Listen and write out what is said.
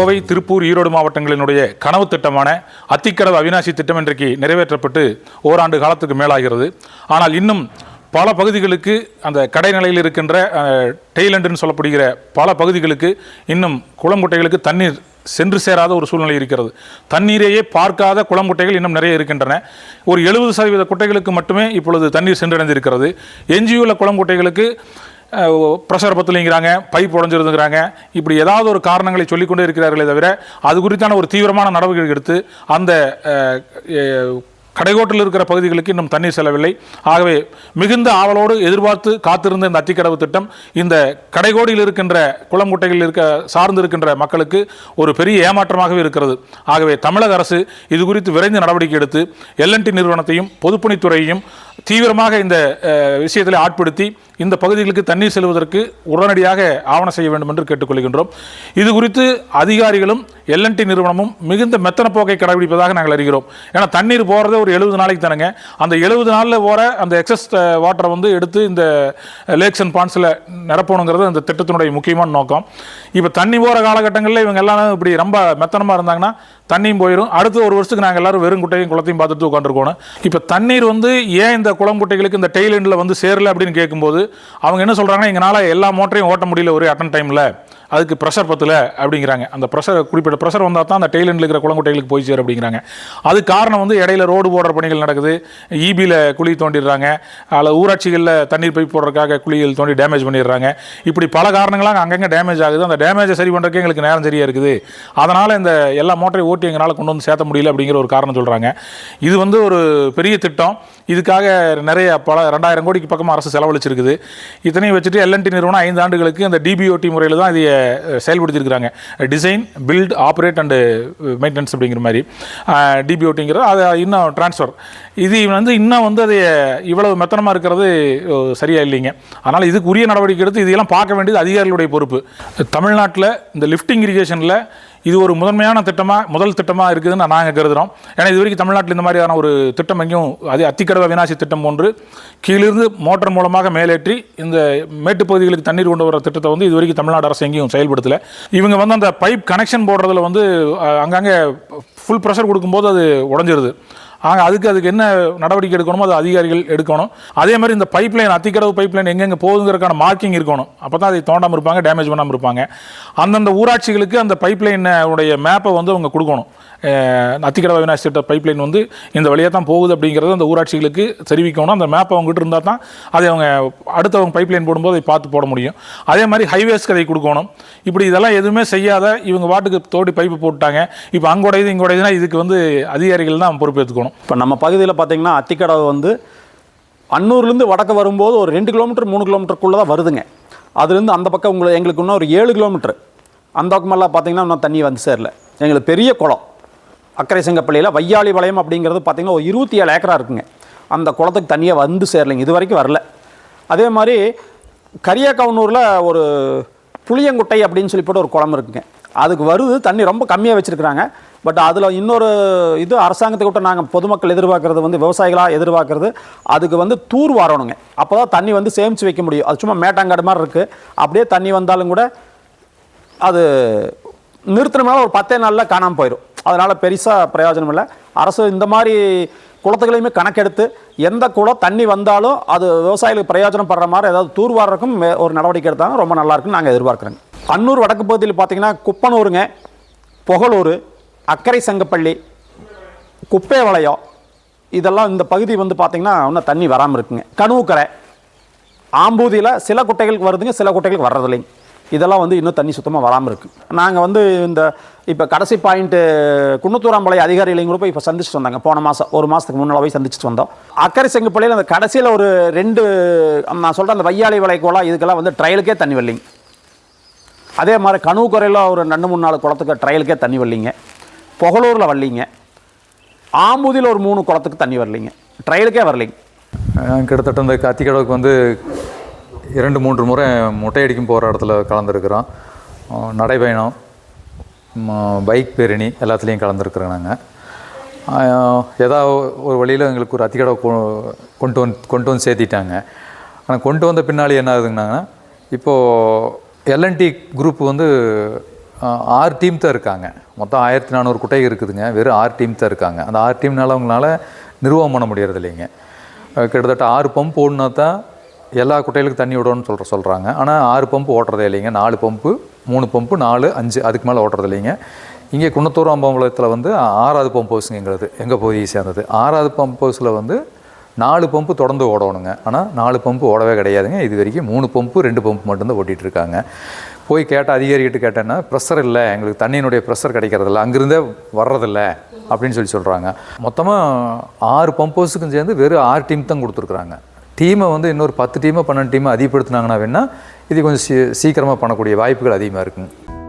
கோவை திருப்பூர் ஈரோடு மாவட்டங்களினுடைய கனவு திட்டமான அத்திக்கடவு அவிநாசி திட்டம் இன்றைக்கு நிறைவேற்றப்பட்டு ஓராண்டு காலத்துக்கு மேலாகிறது. ஆனால் இன்னும் பல பகுதிகளுக்கு அந்த கடைநிலையில் இருக்கின்ற டெய்லண்டுன்னு சொல்லப்படுகிற பல பகுதிகளுக்கு இன்னும் குளங்குட்டைகளுக்கு தண்ணீர் சென்று சேராத ஒரு சூழ்நிலை இருக்கிறது. தண்ணீரையே பார்க்காத குளங்குட்டைகள் இன்னும் நிறைய இருக்கின்றன. ஒரு எழுபது சதவீத குட்டைகளுக்கு மட்டுமே இப்பொழுது தண்ணீர் சென்றடைந்திருக்கிறது. எஞ்சியுள்ள குளங்குட்டைகளுக்கு ப்ரெஷர் பத்தலைங்கிறாங்க பைப் உடஞ்சிருந்துங்கிறாங்க இப்படி ஏதாவது ஒரு காரணங்களை சொல்லிக்கொண்டே இருக்கிறார்களே தவிர அது குறித்தான ஒரு தீவிரமான நடவடிக்கை எடுத்து அந்த கடைகோட்டில் இருக்கிற பகுதிகளுக்கு இன்னும் தண்ணீர் செல்லவில்லை. ஆகவே மிகுந்த ஆவலோடு எதிர்பார்த்து காத்திருந்த இந்த அத்திக்கடவு திட்டம் இந்த கடைகோடியில் இருக்கின்ற குளங்குட்டைகளில் இருக்க சார்ந்து இருக்கின்ற மக்களுக்கு ஒரு பெரிய ஏமாற்றமாகவே இருக்கிறது. ஆகவே தமிழக அரசு இது குறித்து விரைந்து நடவடிக்கை எடுத்து எல்என்டி நிறுவனத்தையும் பொதுப்பணித்துறையையும் தீவிரமாக இந்த விஷயத்தில் ஆட்படுத்தி இந்த பகுதிகளுக்கு தண்ணீர் செல்வதற்கு உடனடியாக ஆவணம் செய்ய வேண்டும் என்று கேட்டுக்கொள்கின்றோம். இது குறித்து அதிகாரிகளும் எல்என்டி நிறுவனமும் மிகுந்த மெத்தன போக்கை கடைபிடிப்பதாக நாங்கள் அறிகிறோம். ஏன்னா தண்ணீர் போகிறதே ஒரு எழுபது நாளைக்கு தானங்க. அந்த எழுபது நாளில் போகிற அந்த எக்ஸஸ் வாட்டரை வந்து எடுத்து இந்த லேக்ஸ் அண்ட் பாண்ட்ஸில் நிரப்பணுங்கிறது அந்த திட்டத்தினுடைய முக்கியமான நோக்கம். இப்போ தண்ணி போகிற காலகட்டங்களில் இவங்க எல்லாம் இப்படி ரொம்ப மெத்தனமாக இருந்தாங்கன்னா தண்ணியும் போயிடும் அடுத்த ஒரு வருஷத்துக்கு நாங்கள் எல்லாரும் வெறும் குட்டையும் குளத்தையும் பார்த்துட்டு உட்காந்துருக்கோம் இப்போ தண்ணீர் வந்து ஏன் இந்த குளம்புட்டைகளுக்கு இந்த டெய்ல் எண்டில் வந்து சேரல அப்படின்னு கேட்கும்போது அவங்க என்ன சொல்கிறாங்கன்னா எங்களால் எல்லா மோட்டரையும் ஓட்ட முடியல ஒரே அட்டன் டைமில் அதுக்கு ப்ரெஷர் பத்தல அப்படிங்கிறாங்க. அந்த ப்ரெஷர் குறிப்பிட்ட ப்ரெஷர் வந்தால் தான் அந்த டெய்லண்டில் இருக்கிற குளங்குட்டைகளுக்கு போய் சேரும் அப்படிங்கிறாங்க. அது காரணம் வந்து இடையில ரோடு போடுற பணிகள் நடக்குது. ஈபியில் குழி தோண்டிடுறாங்க. அதில் ஊராட்சிகளில் தண்ணீர் பைப் போடுறதுக்காக குழிகள் தோண்டி டேமேஜ் பண்ணிடுறாங்க. இப்படி பல காரணங்களாக அங்கங்கே டேமேஜ் ஆகுது. அந்த டேமேஜை சரி பண்ணுறதுக்கு எங்களுக்கு நேரம் சரியாக இருக்குது. அதனால் இந்த எல்லா மோட்டரையும் ஓட்டி எங்களால் கொண்டு வந்து சேர்த்த முடியல அப்படிங்கிற ஒரு காரணம் சொல்கிறாங்க இது வந்து ஒரு பெரிய திட்டம். இதுக்காக நிறைய பல ரெண்டாயிரம் கோடிக்கு பக்கமாக அரசு செலவழிச்சிருக்குது. இத்தனையும் வச்சுட்டு எல்என்டி நிறுவனம் ஐந்து ஆண்டுகளுக்கு அந்த டிபிஓடி முறையில் தான் இதை செயல்படுத்தியிருக்கிறாங்க. Design build operate and maintenance அப்படிங்கிற மாதிரி. டிபிஓட்டிங்கிறது அது இன்னும் ட்ரான்ஸ்ஃபர் இது வந்து இன்னும் வந்து அது இவ்வளவு மெத்தனமாக இருக்கிறது சரியாக சரியா இல்லைங்க. அதனால் இதுக்கு உரிய நடவடிக்கை எடுத்து இதெல்லாம் பார்க்க வேண்டியது அதிகாரிகளுடைய பொறுப்பு. தமிழ்நாட்டில் இந்த லிஃப்டிங் இரிகேஷனில் இது ஒரு முதன்மையான திட்டமாக முதல் திட்டமாக இருக்குதுன்னு நாங்கள் கருதுகிறோம் ஏன்னா இது வரைக்கும் தமிழ்நாட்டில் இந்த மாதிரியான ஒரு திட்டம் எங்கேயும் அது அத்திக்கடவை வினாசி திட்டம் போன்று கீழிருந்து மோட்டார் மூலமாக மேலேற்றி இந்த மேட்டுப் பகுதிகளுக்கு தண்ணீர் கொண்டு வர திட்டத்தை வந்து இது வரைக்கும் தமிழ்நாடு அரசு எங்கேயும் செயல்படுத்தலை. இவங்க வந்து அந்த பைப் கனெக்ஷன் போடுறதுல வந்து அங்கங்கே ஃபுல் ப்ரெஷர் கொடுக்கும்போது அது உடஞ்சிருது. ஆக அதுக்கு அதுக்கு என்ன நடவடிக்கை எடுக்கணுமோ அது அதிகாரிகள் எடுக்கணும். அதே மாதிரி இந்த pipe line Athikadavu pipe line எங்கெங்கே போகுங்கிறதுக்கான மார்க்கிங் இருக்கணும். அப்போ தான் அதை தோண்டாமல் இருப்பாங்க டேமேஜ் பண்ணாமல் இருப்பாங்க. அந்தந்த ஊராட்சிகளுக்கு அந்த பைப் லைனுடைய மேப்பை வந்து அவங்க கொடுக்கணும். அத்திக்கடவை விநாயகர் திட்ட பைப் லைன் வந்து இந்த வழியாக தான் போகுது அப்படிங்கிறத அந்த ஊராட்சிகளுக்கு தெரிவிக்கணும். அந்த மேப் அவங்ககிட்ட இருந்தால் தான் அதை அவங்க அடுத்தவங்க பைப் லைன் போடும்போது அதை பார்த்து போட முடியும். அதே மாதிரி ஹைவேஸ்க்கு அதை கொடுக்கணும். இப்படி இதெல்லாம் எதுவுமே செய்யாத இவங்க வாட்டுக்கு தோடி பைப்பு போட்டுட்டாங்க. இப்போ அங்கோடையது இங்கோடையதுன்னா இதுக்கு வந்து அதிகாரிகள் தான் பொறுப்பேற்றுக்கணும் இப்போ நம்ம பகுதியில் பார்த்திங்கன்னா அத்திக்கடவு வந்து அன்னூர்லேருந்து வடக்கு வரும்போது ஒரு ரெண்டு கிலோமீட்டர் மூணு கிலோமீட்டருக்குள்ளே தான் வருதுங்க. அதுலேருந்து அந்த பக்கம் உங்களுக்கு எங்களுக்கு இன்னும் ஒரு ஏழு கிலோமீட்டர். அந்த பக்கமெல்லாம் பார்த்தீங்கன்னா இன்னும் தண்ணி வந்து சேரல. எங்களுக்கு பெரிய குளம். அக்கரை செங்கப்பள்ளியில் வையாளி வளையம் அப்படிங்கிறது பார்த்திங்கன்னா ஒரு இருபத்தி ஏழு ஏக்கரா இருக்குங்க. அந்த குளத்துக்கு தண்ணியை வந்து சேரலைங்க. இது வரைக்கும் வரல. அதே மாதிரி கரியாக்கவுனூரில் ஒரு புளியங்குட்டை அப்படின்னு சொல்லி போட்டு ஒரு குளம் இருக்குங்க. அதுக்கு வருது. தண்ணி ரொம்ப கம்மியாக வச்சுருக்குறாங்க. பட் அதில் இன்னொரு இது அரசாங்கத்தை அரசாங்கத்துக்கிட்ட நாங்கள் பொதுமக்கள் எதிர்பார்க்குறது வந்து விவசாயிகளாக எதிர்பார்க்குறது அதுக்கு வந்து தூர் வரணுங்க. அப்போ தான் தண்ணி வந்து சேமித்து வைக்க முடியும். அது சும்மா மேட்டாங்காடு மாதிரி இருக்குது அப்படியே தண்ணி வந்தாலும் கூட அது நிறுத்தினோம்னால ஒரு பத்தே நாளில் காணாமல் போயிடும் அதனால் பெருசாக பிரயோஜனம் இல்லை. அரசு இந்த மாதிரி குளத்துகளையுமே கணக்கெடுத்து எந்த குளம் தண்ணி வந்தாலும் அது விவசாயிகளுக்கு பிரயோஜனம் படுற மாதிரி ஏதாவது தூர்வாரக்கும் மே- ஒரு நடவடிக்கை எடுத்தாங்க ரொம்ப நல்லாயிருக்குன்னு நாங்கள் எதிர்பார்க்குறோங்க. அன்னூர் வடக்கு பகுதியில் பார்த்தீங்கன்னா குப்பனூருங்க புகழூர் அக்கரை சங்கப்பள்ளி குப்பை வளையம் இதெல்லாம் இந்த பகுதி வந்து பார்த்திங்கன்னா இன்னும் தண்ணி வராமல் இருக்குங்க. கணுவுக்கரை ஆம்பூதியில் சில குட்டைகளுக்கு வருதுங்க சில குட்டைகளுக்கு வர்றதில்லைங்க. இதெல்லாம் வந்து இன்னும் தண்ணி சுத்தமாக வராமல் இருக்குது நாங்கள் வந்து இந்த இப்போ கடைசி பாயிண்ட்டு குன்னத்தூராம்பாளைய அதிகாரிகளையும் கூட போய் இப்போ சந்திச்சுட்டு வந்தாங்க. போன மாதம் ஒரு மாதத்துக்கு முன்னால் போய் சந்திச்சுட்டு வந்தோம். அக்கறை செங்கப்பள்ளியில் அந்த கடைசியில் ஒரு ரெண்டு நான் சொல்கிறேன் அந்த வையாளி வளைக்கோலாம் இதுக்கெல்லாம் வந்து ட்ரையலுக்கே தண்ணி வரலைங்க. அதே மாதிரி கணுக்குறையில் ஒரு ரெண்டு மூணு நாலு குளத்துக்கு ட்ரையலுக்கே தண்ணி வரலைங்க. புகழூரில் வரலீங்க. ஆம்புதியில் ஒரு மூணு குளத்துக்கு தண்ணி வரலைங்க. ட்ரையலுக்கே வரலைங்க. கிட்டத்தட்ட இந்த அத்திக்கடவுக்கு வந்து இரண்டு மூன்று முறை முட்டையடிக்கும் போகிற இடத்துல கலந்துருக்குறோம். நடைபயணம் பைக் பேரணி எல்லாத்துலேயும் கலந்துருக்குறோம் நாங்கள் ஏதாவது ஒரு வழியில் எங்களுக்கு ஒரு அத்திக்கடவை கொ- கொண்டு வந்து கொண்டு வந்து சேர்த்திட்டாங்க. ஆனால் கொண்டு வந்த பின்னாடி என்ன ஆகுதுங்கன்னாங்கன்னா இப்போது எல்என்டி குரூப் வந்து ஆறு டீம் தான் இருக்காங்க. மொத்தம் ஆயிரத்தி நானூறு குட்டை இருக்குதுங்க. வெறும் ஆறு டீம் தான் இருக்காங்க. அந்த ஆறு டீம்னால அவங்களால நிர்வாகம் பண்ண முடியறது இல்லைங்க கிட்டத்தட்ட ஆறு பம்ப் ஓடினா தான் எல்லா குட்டைகளுக்கும் தண்ணி விடணும்னு சொல்கிற சொல்கிறாங்க ஆனால் ஆறு பம்பு ஓட்டுறதே இல்லைங்க. நாலு பம்பு மூணு பம்பு நாலு அஞ்சு அதுக்கு மேலே ஓட்டுறது இல்லைங்க இங்கே குன்னத்தூர் அம்பலத்தில் வந்து ஆறாவது பம்ப் ஹவுஸுங்க எங்களது. எங்கள் பகுதியை சேர்ந்தது. ஆறாவது பம்ப் ஹவுஸில் வந்து நாலு பம்பு தொடர்ந்து ஓடணுங்க. ஆனால் நாலு பம்பு ஓடவே கிடையாதுங்க. இது வரைக்கும் மூணு பம்பு ரெண்டு பம்பு மட்டும்தான் ஓட்டிகிட்டு இருக்காங்க போய் கேட்ட அதிகாரிகிட்ட கேட்டேன்னா ப்ரெஷர் இல்லை. எங்களுக்கு தண்ணியினுடைய ப்ரெஷர் கிடைக்கிறதில்ல. அங்கேருந்தே வர்றதில்ல. அப்படின்னு சொல்லி சொல்கிறாங்க மொத்தமாக ஆறு பம்போஸுக்கும் சேர்ந்து வெறும் ஆறு டீம் தான் கொடுத்துருக்குறாங்க. டீமை வந்து இன்னொரு பத்து டீமை பன்னெண்டு டீமை அதிகப்படுத்தினாங்கன்னா வேணால் இது கொஞ்சம் சீ சீக்கிரமாக பண்ணக்கூடிய வாய்ப்புகள் அதிகமாக இருக்குங்க.